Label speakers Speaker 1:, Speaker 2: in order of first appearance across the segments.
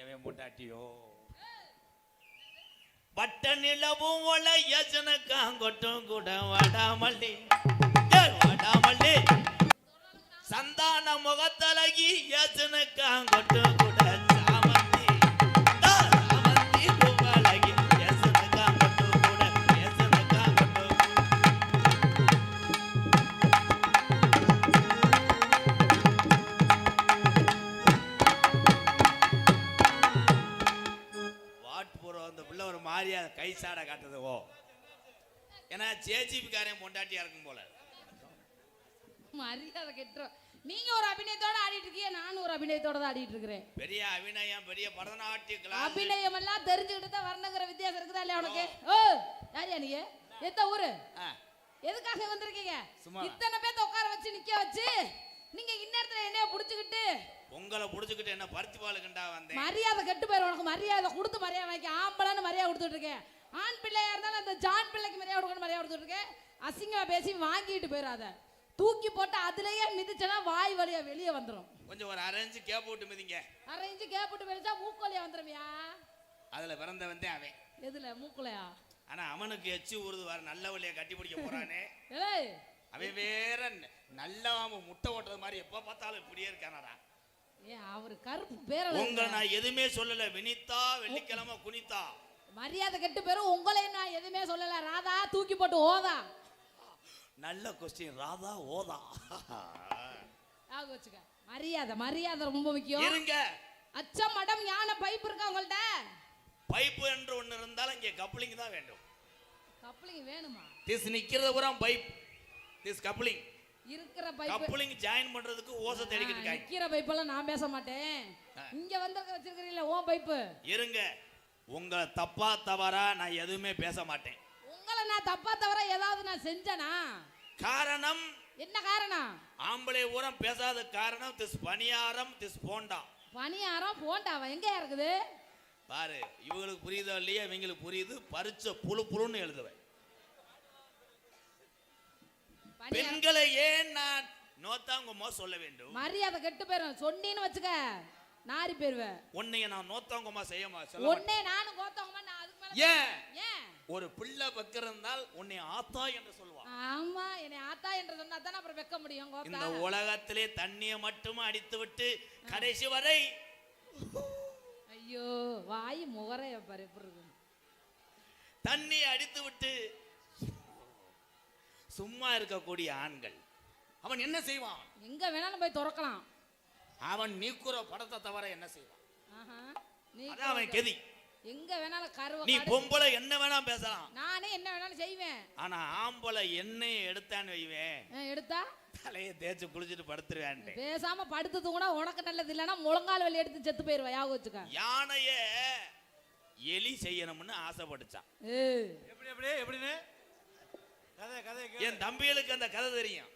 Speaker 1: எவன் முட்டாட்டியோ பட்ட நிலவும் ஒல யஜனக்காங்கொட்டும் கூட வடாமல்லி. வடாமல்லி. சந்தான முகத்தலகி யஜனக்காங்கொட்டும் கூட ஜேஜிபிக்காரன் பொண்டாட்டியா இருக்கும் போல.
Speaker 2: மரியாதை கெட்டுரும். நீங்க ஒரு அபிநயத்தோட ஆடிட்டு இருக்கீங்க நானும் ஒரு அபிநயத்தோட தான் ஆடிட்டு இருக்கிறேன்.
Speaker 1: பெரிய அபிநயம் பெரிய பரதநாட்டிய கிளாஸ்
Speaker 2: அபிநயம் எல்லாம் தெரிஞ்சுக்கிட்டு தான் வரணுங்கிற வித்தியாசம் இருக்குதா இல்லையா உனக்கு? ஓ. யாரியா நீ எந்த ஊரு? எதுக்காக வந்திருக்கீங்க. இத்தனை பேத்த உட்கார வச்சு நிக்க வச்சு நீங்க இந்நேரத்துல என்னைய புடிச்சுக்கிட்டு
Speaker 1: உங்களை புடிச்சுக்கிட்டு என்ன பருத்தி பாலுக்குண்டா வந்தேன்?
Speaker 2: மரியாதை கெட்டு போயிரும். உனக்கு மரியாதை கொடுத்து மரியாதை வாங்கி ஆம்பளைன்னு மரியாதை கொடுத்துட்டு இருக்கேன். ஆண் பிள்ளையா இருந்தாலும் அந்த ஜான் பிள்ளைக்கு மரியாதை கொடுக்கணும் மரியாதை கொடுத்துட்டு இருக்கேன் அசிங்கமா பேசி வாங்கிட்டு போயிடாத தூக்கி போட்டு அதுலயே மிதிச்சனா வாய் வழியா வெளியே வந்துரும்.
Speaker 1: கொஞ்சம் ஒரு அரைஞ்சு கேப் விட்டு மிதிங்க.
Speaker 2: அரைஞ்சு கேப்பிட்டு வெளிச்சா மூக்கோலியா வந்துருமியா?
Speaker 1: அதுல பிறந்த வந்தேன் அவன்.
Speaker 2: எதுல? மூக்குலையா?
Speaker 1: ஆனா அவனுக்கு எச்சு ஊறுது வர நல்ல வழியை கட்டி பிடிக்க போறானே.
Speaker 2: ஏய்!
Speaker 1: அவன் வேற நல்ல முட்டை ஓட்டுறது மாதிரி எப்ப பார்த்தாலும் இப்படியே இருக்கானடா.
Speaker 2: ஏன் அவரு கருப்பு பேர
Speaker 1: உங்களை நான் எதுவுமே சொல்லல வினிதா வெள்ளிக்கிழமை குனிதா
Speaker 2: மரியாதை கெட்டு பேரும் உங்களையும் நான் எதுவுமே சொல்லல. ராதா தூக்கி போட்டு ஓதா.
Speaker 1: நல்ல கொஸ்டின் ராதா ஓதா.
Speaker 2: ஆக வச்சுக்க. மரியாதை மரியாதை ரொம்ப முக்கியம்.
Speaker 1: இருங்க.
Speaker 2: அச்சம் மடம் யானை பைப் இருக்கா உங்கள்ட்ட?
Speaker 1: பைப்பு என்று ஒண்ணு இருந்தாலும் இங்க கப்ளிங் தான் வேண்டும்.
Speaker 2: கப்ளிங் வேணுமா?
Speaker 1: திஸ் நிக்கிறது பூரா பைப். திஸ் கப்ளிங்
Speaker 2: இருக்கிற பைப்
Speaker 1: கப்ளிங் ஜாயின் பண்றதுக்கு ஓசை தேடிக்கிட்டு இருக்காங்க.
Speaker 2: நிக்கிற பைப்பெல்லாம் நான் பேச மாட்டேன். இங்க வந்திருக்க வச்சிருக்கிறீங்களா ஓ பைப்பு.
Speaker 1: இருங்க. உங்களை தப்பா தவறா நான் எதுவுமே பேச மாட்டேன்.
Speaker 2: உங்களை நான் தப்பா தவிர ஏதாவது நான் செஞ்சனா?
Speaker 1: காரணம்
Speaker 2: என்ன காரணம்?
Speaker 1: ஆம்பளை ஊரம் பேசாத காரணம் திஸ் பணியாரம் திஸ் போண்டா.
Speaker 2: பணியாரம் போண்டாவா? எங்க இருக்குது
Speaker 1: பாரு இவங்களுக்கு புரியுதோ இல்லையா இவங்களுக்கு புரியுது. பரிச்ச புழு புழுன்னு எழுதுவேன். பெண்களை ஏன் நான் நோத்தாங்குமோ சொல்ல வேண்டும்.
Speaker 2: மரியாதை கெட்டு போயிரும். சொன்னீன்னு வச்சுக்க. நாரி போயிருவேன்
Speaker 1: உன்னைய நான் நோத்தாங்குமா செய்ய மா- சொல்ல.
Speaker 2: ஒன்னே நானும் கோத்தவங்க நான் அதுக்கு மேல
Speaker 1: ஏன்?
Speaker 2: ஏன்?
Speaker 1: ஒரு பிள்ளை பக்கிருந்தால் உன்னை ஆத்தா என்று சொல்லுவான்
Speaker 2: ஆமா என்னை ஆத்தா என்று சொன்னா தானே அப்புறம் வைக்க முடியும் கோத்தா?
Speaker 1: இந்த உலகத்திலே தண்ணியை மட்டும் அடித்து விட்டு கடைசி வரை.
Speaker 2: ஐயோ வாய் முகரைய பாரு
Speaker 1: தண்ணி அடித்து விட்டு சும்மா இருக்கக்கூடிய ஆண்கள். அவன் என்ன செய்வான்?
Speaker 2: எங்க வேணாலும் போய் திறக்கலாம்.
Speaker 1: அவன் நீக்குற படத்தை தவிர என்ன செய்வான்?
Speaker 2: ஆஹா. நீ
Speaker 1: அதான் அவன் கெதி.
Speaker 2: எங்க வேணாலும் கருவ
Speaker 1: நீ
Speaker 2: கடு-
Speaker 1: பொம்பளை என்ன வேணா பேசலாம்.
Speaker 2: நானே என்ன வேணாலும் செய்வேன்.
Speaker 1: ஆனா ஆம்பளை எண்ணெயை எடுத்தான்னு வைவேன்.
Speaker 2: எடுத்தா?
Speaker 1: தலையை தேய்ச்சு குளிச்சுட்டு படுத்துருவேன்
Speaker 2: பேசாம படுத்து தூங்கினா உனக்கு நல்லது இல்லைன்னா முழங்கால் வலி எடுத்து செத்து போயிருவா யாக வச்சுக்க.
Speaker 1: யானைய எலி செய்யணும்னு ஆசைப்பட்டுச்சான்.
Speaker 2: ஏய்,
Speaker 3: எப்படி எப்படி எப்படின்னு? கதை கதை கேளு.
Speaker 1: என் தம்பிகளுக்கு அந்த கதை தெரியும்.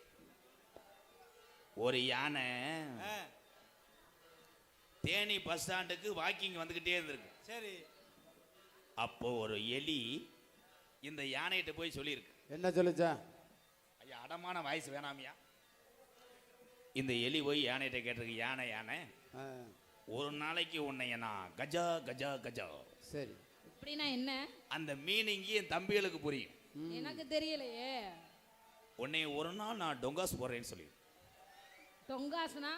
Speaker 1: ஒரு யானை தேனி பஸ் ஸ்டாண்டுக்கு வாக்கிங் வந்துகிட்டே இருந்திருக்கு.
Speaker 3: சரி.
Speaker 1: அப்போ ஒரு எலி இந்த யானைகிட்ட போய் சொல்லியிருக்கு.
Speaker 4: என்ன சொல்லுச்சா?
Speaker 1: ஐயா அடமான வாய்ஸ் வேணாமியா? இந்த எலி போய் யானைகிட்ட கேட்டிருக்கு யானை யானை ஒரு நாளைக்கு உன்னைய நான் கஜா கஜா கஜா.
Speaker 4: சரி.
Speaker 2: இப்படின்னா என்ன?
Speaker 1: அந்த மீனிங்கு என் தம்பிகளுக்கு புரியும்?
Speaker 2: எனக்கு தெரியலையே.
Speaker 1: உன்னை ஒரு நாள் நான் டொங்காஸ் போடுறேன்னு சொல்லி
Speaker 2: தொங்காசுனா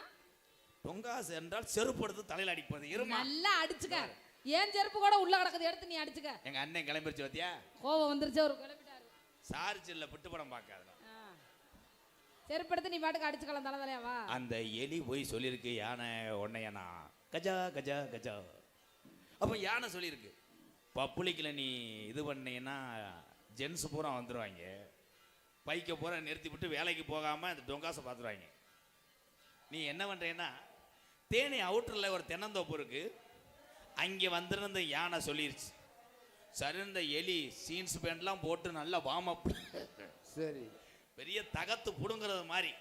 Speaker 1: டொங்காஸ் என்றால் செருப்பு எடுத்து தலையில் அடிப்பது. இருமா?
Speaker 2: நல்லா அடிச்சுக்க. ஏன் செருப்பு கூட உள்ள கிடக்குது? எடுத்து நீ அடிச்சுக்க.
Speaker 1: எங்க அண்ணன் கிளம்பிருச்சு பார்த்தியா
Speaker 2: கோவம் வந்துருச்சு அவர் கிளம்பிட்டாரு.
Speaker 1: சார்ஜில் பிட்டு படம் பார்க்காத.
Speaker 2: செருப்பு எடுத்து நீ பாட்டுக்கு அடிச்சுக்கலாம் தலை தலையா வா.
Speaker 1: அந்த எலி போய் சொல்லியிருக்கு யானை உன்னைய நான் கஜா கஜா கஜா. அப்போ யானை சொல்லியிருக்கு பப்ளிக்கில் நீ இது பண்ணீங்கன்னா ஜென்ஸ் பூரா வந்துடுவாங்க பைக்கை பூரா நிறுத்தி விட்டு வேலைக்கு போகாமல் அந்த டொங்காசை பார்த்துருவாங்க நீ என்ன பண்ணுறேன்னா தேனி அவுட்டரில் ஒரு தென்னந்தோப்பு இருக்கு. அங்கே வந்திருந்த யானை சொல்லிருச்சு. சரி இந்த எலி சீன்ஸ் பேண்ட்லாம் போட்டு நல்லா வார்ம் அப்
Speaker 4: சரி.
Speaker 1: பெரிய தகத்து புடுங்கிறது மாதிரி.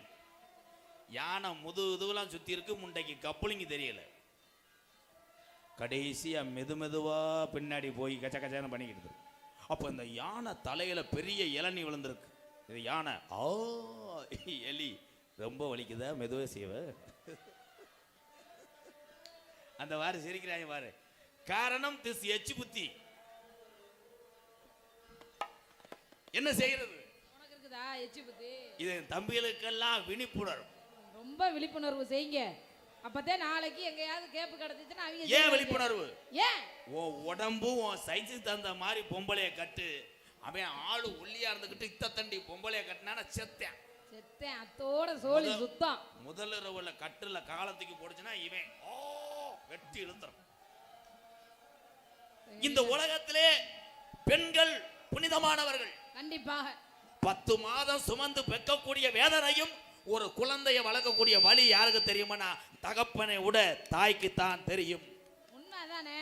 Speaker 1: யானை முது இதுவெல்லாம் சுத்தி இருக்கு முண்டைக்கு கப்புளிங்க தெரியல. கடைசியா மெது மெதுவா பின்னாடி போய் கச்ச கச்சன்னு பண்ணிக்கிட்டு. அப்போ இந்த யானை தலையில பெரிய இளநீ விழுந்திருக்கு. இது யானை. ஆ எலி. ரொம்ப வலிக்குதா? மெதுவாக செய்வ. அந்த வாரு சிரிக்கிறாங்க பாரு காரணம் திஸ் எச்சு புத்தி. என்ன செய்யறது இது தம்பிகளுக்கெல்லாம் விழிப்புணர்வு.
Speaker 2: ரொம்ப விழிப்புணர்வு செய்யுங்க. அப்பதான் நாளைக்கு எங்கேயாவது கேப்பு கிடைச்சிச்சுன்னா அவங்க
Speaker 1: ஏன். விழிப்புணர்வு?
Speaker 2: ஏன்?
Speaker 1: உன் உடம்பும் உன் சைஸுக்கு தகுந்த மாதிரி பொம்பளைய கட்டு. அவன் ஆளு ஒல்லியா இருந்துகிட்டு இத்த தண்டி பொம்பளைய கட்டினான செத்தேன்.
Speaker 2: செத்தேன். அத்தோட சோழி சுத்தம்.
Speaker 1: முதல் இரவுல கட்டுல காலத்துக்கு போடுச்சுன்னா இவன் ஓ வெட்டி இழுத்துறான் இந்த உலகத்திலே பெண்கள் புனிதமானவர்கள்.
Speaker 2: கண்டிப்பாக.
Speaker 1: பத்து மாதம் சுமந்து பெக்கக்கூடிய வேதனையும் ஒரு குழந்தைய வளர்க்கக்கூடிய வழி யாருக்கு தெரியுமானா தகப்பனை விட தாய்க்கு தான் தெரியும்.
Speaker 2: உண்மைதானே?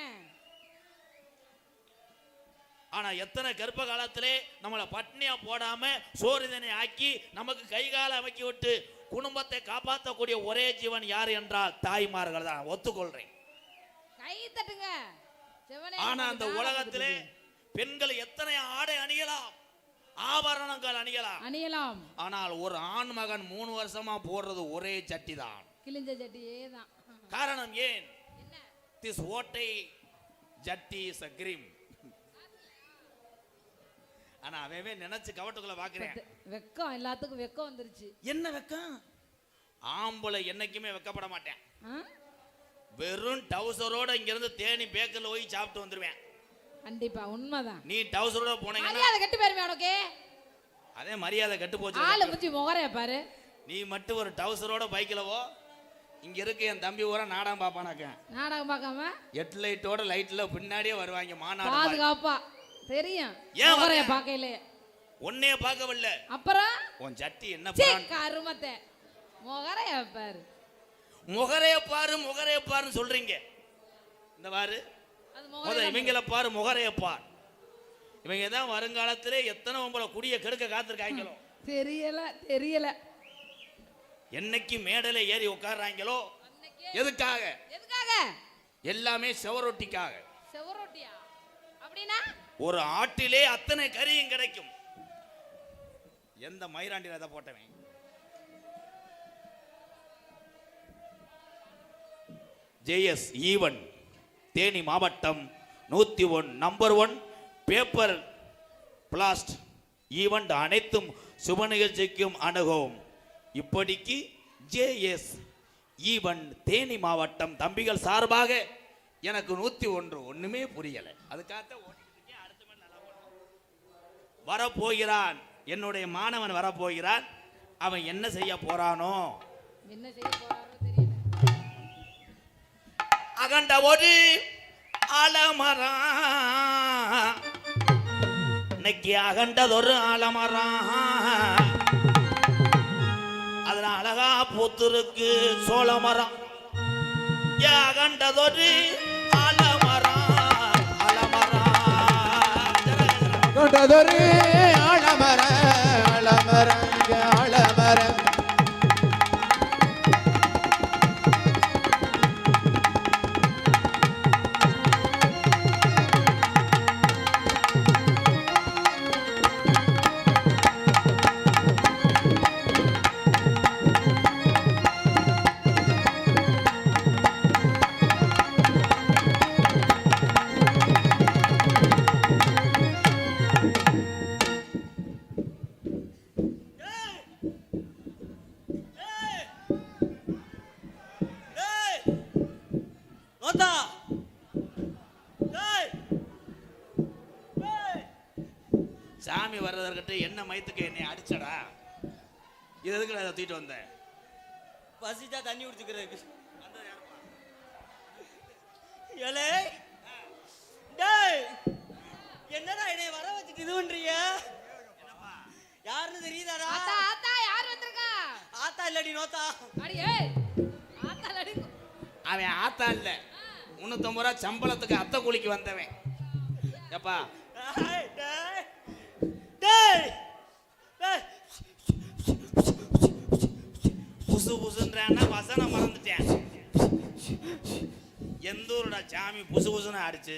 Speaker 1: ஆனா எத்தனை கர்ப்ப காலத்திலே நம்மளை பட்னியா போடாம சோறுதனை ஆக்கி நமக்கு கை கால அமைக்கி விட்டு குடும்பத்தை காப்பாற்றக்கூடிய ஒரே ஜீவன் யார் என்றால் தாய்மார்கள் தான் ஒத்துக்கொள்றேன்.
Speaker 2: கை தட்டுங்க.
Speaker 1: ஆனா அந்த உலகத்திலே பெண்கள் எத்தனை ஆடை அணியலாம்? ஆபரணங்கள் அணியலாம்.
Speaker 2: அணியலாம்.
Speaker 1: ஆனால் ஒரு ஆண் மகன் மூணு வருஷமா போடுறது ஒரே சட்டி தான்
Speaker 2: கிழிஞ்ச சட்டியே தான்.
Speaker 1: காரணம் ஏன்? திஸ் ஓட்டை ஜட்டி இஸ் அ கிரீம் ஆனா அவன் நினைச்சு கவட்டுக்குள்ள பாக்குறேன்.
Speaker 2: வெக்கம் எல்லாத்துக்கும் வெக்கம் வந்துருச்சு.
Speaker 1: என்ன வெக்கம்? ஆம்பளை என்னைக்குமே வெக்கப்பட மாட்டேன்? வெறும் டவுசரோட இங்க இருந்து தேனி பேக்கர்ல போய் சாப்பிட்டு வந்துருவேன்.
Speaker 2: கண்டிப்பா உண்மைதான்.
Speaker 1: நீ டவுசரோட போனீங்கன்னா
Speaker 2: கெட்டு போயிருமே உனக்கு?
Speaker 1: அதே மரியாதை கெட்டு போச்சு.
Speaker 2: ஆளு முச்சி முகரைய பாரு.
Speaker 1: நீ மட்டும் ஒரு டவுசரோட பைக்கில் போ. இங்க இருக்க என் தம்பி ஊரா நாடகம் பாப்பானாக்க
Speaker 2: நாடகம் பார்க்காம?
Speaker 1: எட் லைட்டோட லைட்ல பின்னாடியே வருவாங்க மாநாடு.
Speaker 2: பாதுகாப்பா. தெரியும்.
Speaker 1: ஏன்
Speaker 2: முகரைய
Speaker 1: வரேன்?
Speaker 2: பார்க்கையிலே.
Speaker 1: உன்னைய பார்க்கவில்லை.
Speaker 2: அப்புறம்?
Speaker 1: உன் சட்டி என்ன
Speaker 2: கருமத்தை. முகரைய பாரு.
Speaker 1: முகரைய பாரு முகரைய பாருன்னு சொல்றீங்க. இந்த பாரு. இவங்கள பாரு முகரைய பார். இவங்க தான் வருங்காலத்திலே எத்தனை உங்களை குடிய கெடுக்க காத்திருக்காங்களோ.
Speaker 2: தெரியல தெரியல.
Speaker 1: என்னைக்கு மேடையில ஏறி உட்கார்றாங்களோ. எதுக்காக?
Speaker 2: எதுக்காக?
Speaker 1: எல்லாமே செவரொட்டிக்காக
Speaker 2: செவரொட்டியா அப்படின்னா?
Speaker 1: ஒரு ஆட்டிலே அத்தனை கறியும் கிடைக்கும். எந்த மயிராண்டில அதை போட்டவன்? ஜேஎஸ் ஈவன் தேனி மாவட்டம் நூற்றி one number one paper blast event அனைத்தும் சுப நிகழ்ச்சிக்கும் அணுகும். இப்படிக்கு ஜேஎஸ் ஈவன் தேனி மாவட்டம் தம்பிகள் சார்பாக எனக்கு நூற்றி ஒன்று ஒன்றுமே புரியலை. அதுக்காக வரப்போகிறான். என்னுடைய மாணவன் வரப்போகிறான். அவன் என்ன செய்ய போறானோ?
Speaker 2: என்ன செய்ய போறான்?
Speaker 1: அகண்ட ஒரு ஆலமரம் இன்னைக்கு அகண்டதொரு ஆலமரம் அதுல அழகா பூத்திருக்கு சோளமரம் அகண்டதொரு ஆலமரம் ஆலமரம்
Speaker 3: அகண்டதொரு
Speaker 1: சாமி வர்றதற்கிட்ட என்ன மயத்துக்கு என்னை அடிச்சடா? இது எதுக்கு அதை தூக்கிட்டு வந்தேன்
Speaker 3: பசிச்சா தண்ணி குடிச்சுக்கிறதுக்கு. ஏலே. டேய் என்னடா என்னை வர வச்சுட்டு இது பண்றீங்க? யாருன்னு தெரியுதாடா?
Speaker 2: ஆத்தா ஆத்தா யார் வந்திருக்கா?
Speaker 3: ஆத்தா இல்லடி நோத்தா.
Speaker 2: அடி ஏய் ஆத்தா அடி
Speaker 1: அவன் ஆத்தா இல்ல. முன்னூத்தம்பது ரூபா சம்பளத்துக்கு அத்தை கூலிக்கு வந்தவன். எப்பா புசு புசுன்றான்னா வசனம் மறந்துட்டேன். எந்த ஊருடா சாமி புசு புசுன்னு அடிச்சு?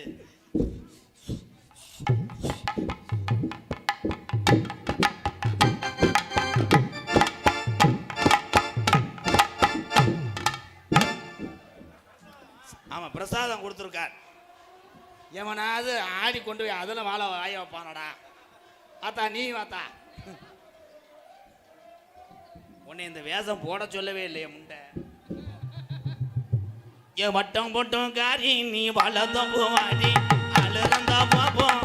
Speaker 1: பிரசாதம் கொடுத்துருக்கார். எவனாவது ஆடி கொண்டு போய் அதில் வாழ வாய வைப்பானடா. ஆத்தா நீ வாத்தா உன்னை இந்த வேஷம் போட சொல்லவே இல்லையே முண்டை. ஏ வட்டம் போட்டும் காரி நீ வளர்ந்தோம் போவாடி அழுந்தா பாப்போம்.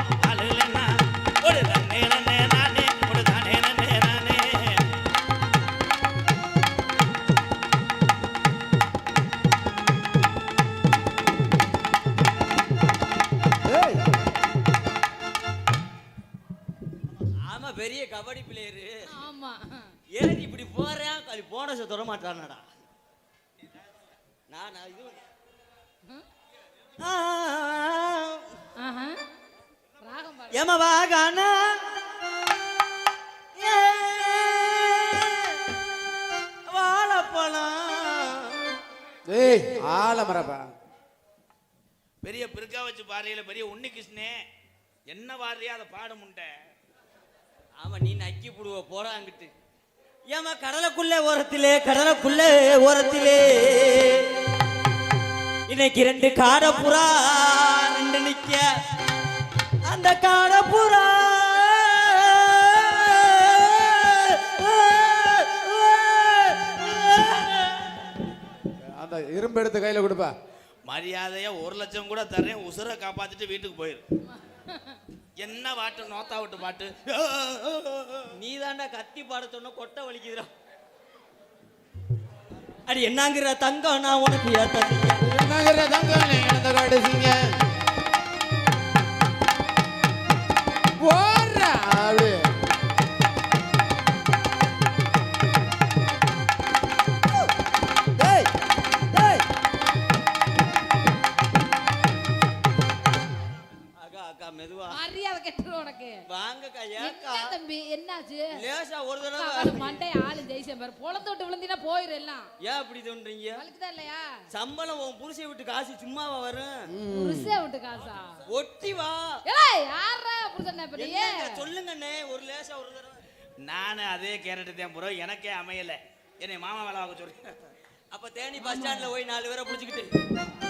Speaker 3: பெரிய கபடி பிளேயரு
Speaker 2: ஆமா.
Speaker 3: ஏன் இப்படி போறேன்? அது போனஸை தொட மாட்டானடா நான் இது
Speaker 4: ஏய் ஆலமரப்பா
Speaker 1: பெரிய பிறக்கா வச்சு பாறையில பெரிய உன்னி கிருஷ்ணே என்ன பாடுறியா அதை பாட முண்டை.
Speaker 3: ஆமா நீ நக்கி புடுவ போடா அங்கிட்டு. ஏமா கடலுக்குள்ளே ஓரத்திலே கடலுக்குள்ளே ஓரத்திலே. இன்னைக்கு ரெண்டு காடப்புறா ரெண்டு நிக்க. அந்த காடப்புறா.
Speaker 4: அந்த இரும்பு எடுத்து கையில கொடுப்பா.
Speaker 1: மரியாதையா ஒரு லட்சம் கூட தரேன் உசுரை காப்பாத்திட்டு வீட்டுக்கு போயிரு. என்ன பாட்டு? நோத்தா விட்டு பாட்டு.
Speaker 3: நீ தாண்டா கத்தி பாட சொன்ன கொட்டை வலிக்குதுடா. அடி என்னங்கிற தங்கம்? நான் உனக்கு ஏத்த
Speaker 4: நகர தங்கானே
Speaker 2: என்னாச்சு?
Speaker 3: லேசா ஒரு தடவை
Speaker 2: மண்டை ஆளு ஜெயிச்சேன் பாரு. பொழந்து விட்டு விழுந்தினா போயிரும் எல்லாம்.
Speaker 3: ஏன் இப்படி தோன்றீங்க
Speaker 2: வலிக்குதா இல்லையா?
Speaker 3: சம்பளம் உன் புருஷை விட்டு காசு சும்மாவா வரும்?
Speaker 2: புருஷே விட்டு காசா?
Speaker 3: ஒட்டி வா.
Speaker 2: ஏய் யாரா புருஷன் இப்ப நீ
Speaker 3: என்னங்க, சொல்லுங்கண்ணே ஒரு லேசா ஒரு தடவை.
Speaker 1: நானு அதே கேரட்டு தான் ப்ரோ எனக்கே அமையல. என்னை மாமா வேலை வாங்க சொல்றேன்.
Speaker 3: அப்ப தேனி பஸ் ஸ்டாண்ட்ல போய் நாலு பேரை புடிச்சுக்கிட்டு.